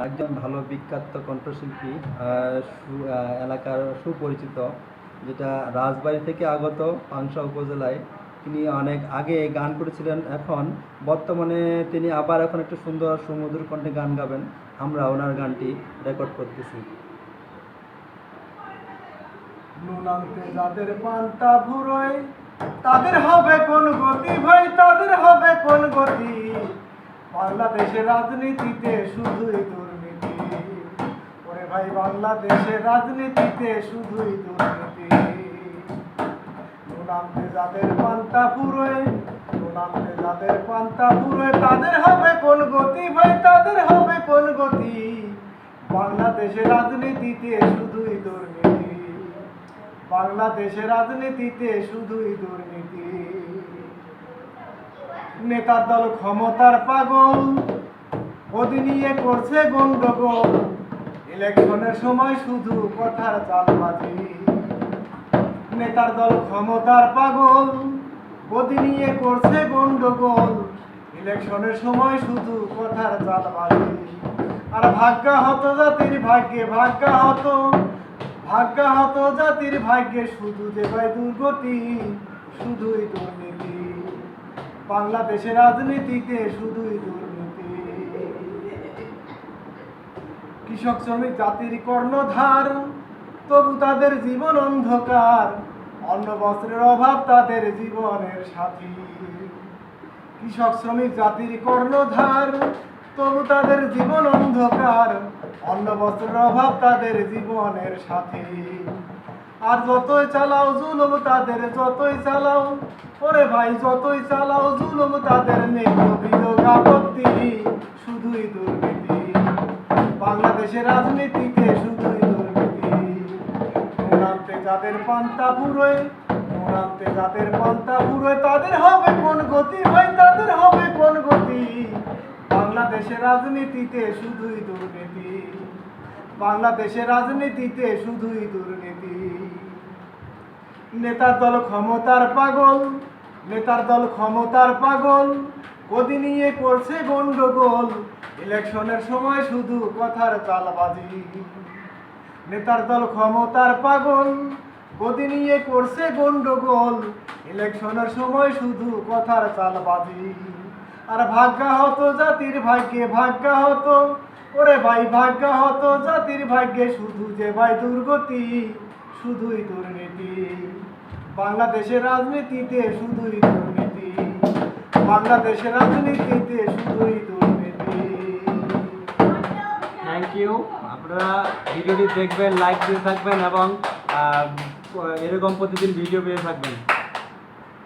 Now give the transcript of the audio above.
একজন ভালো বিখ্যাত কণ্ঠশিল্পী এলাকার সুপরিচিত, যেটা রাজবাড়ি থেকে আগত পাংশা উপজেলায়। তিনি অনেক আগে গান করেছিলেন, এখন বর্তমানে তিনি আবার এখন একটু সুন্দর সুমধুর কণ্ঠে গান গাবেন। আমরা ওনার গানটি রেকর্ড করতেছি। তাদের হবে কোন গতি ভাই তাদের হবে কোন গতি? বাংলাদেশের রাজনীতিতে শুধুই দুর্নীতি। ওরে ভাই, বাংলাদেশের রাজনীতিতে শুধুই দুর্নীতি। আনতে যাদের পান্তা পুরোয় আনতে যাদের পান্তা পুরোয়, তাদের হবে কোন গতি ভাই, তাদের হবে কোন গতি? বাংলাদেশের রাজনীতিতে শুধুই দুর্নীতি। বাংলাদেশের রাজনীতিতে শুধুই দুর্নীতি। নেতার দল ক্ষমতার পাগল। ওদি নিয়ে করছে গন্ডগোল ইলেকশনের সময় শুধু কথার চালবাজি। নেতার দল ক্ষমতার পাগল। গদি নিয়ে করছে গন্ডগোল ইলেকশনের সময় শুধু কথার চালবাজি। আর ভাগ্যা হতো জাতির ভাগ্যে ভাগ্যা হতো ভাগ্যা হতো জাতির ভাগ্যে শুধু যে ভাই দুর্গতি, শুধুই দুর্নীতি। বাংলাদেশের রাজনীতিতে শুধুই দুর্নীতি। কৃষক শ্রমিক জাতির কর্ণধার, তবু তাদের জীবন অন্ধকার, অন্ন বস্ত্রের অভাব তাদের জীবনের সাথী। কৃষক শ্রমিক জাতির কর্ণধার, তবু তাদের জীবন অন্ধকার, অন্ন বস্ত্রের অভাব তাদের জীবনের সাথী। আর যতই চালাও জুলুম তাদের, যতই চালাও, ওরে ভাই, যতই চালাও জুলুম তাদের, নেই শুধুই দুর্নীতি। বাংলাদেশের রাজনীতিতে শুধুই দুর্নীতি। নোনান্তে যাদের পান্তা ফুরোয় নোনান্তে যাদের পান্তা ফুরোয় তাদের হবে কোন গতি ভাই, তাদের হবে কোন গতি? বাংলাদেশের রাজনীতিতে শুধুই দুর্নীতি। বাংলাদেশের রাজনীতিতে শুধুই দুর্নীতি। নেতার দল ক্ষমতার পাগল, নেতার দল ক্ষমতার পাগল। গদি নিয়ে করছে গন্ডগোল। ইলেকশনের সময় শুধু কথার চালবাজি নেতার দল ক্ষমতার পাগল গদি নিয়ে করছে গন্ডগোল। ইলেকশনের সময় শুধু কথার চালবাজি আর ভাগ্যা হতো জাতির ভাগ্যে ভাগ্যা হতো ওরে ভাই ভাগ্যা হতো জাতির ভাগ্যে শুধু যে ভাই দুর্গতি, শুধুই দুর্নীতি। বাংলাদেশের রাজনীতিতে শুধুই দুর্নীতি। বাংলাদেশের রাজনীতিতে শুধুই দুর্নীতি। থ্যাংক ইউ আপনারা ভিডিওটি দেখবেন লাইক দিয়ে থাকবেন এবং এরকম প্রতিদিন ভিডিও পেয়ে থাকবেন।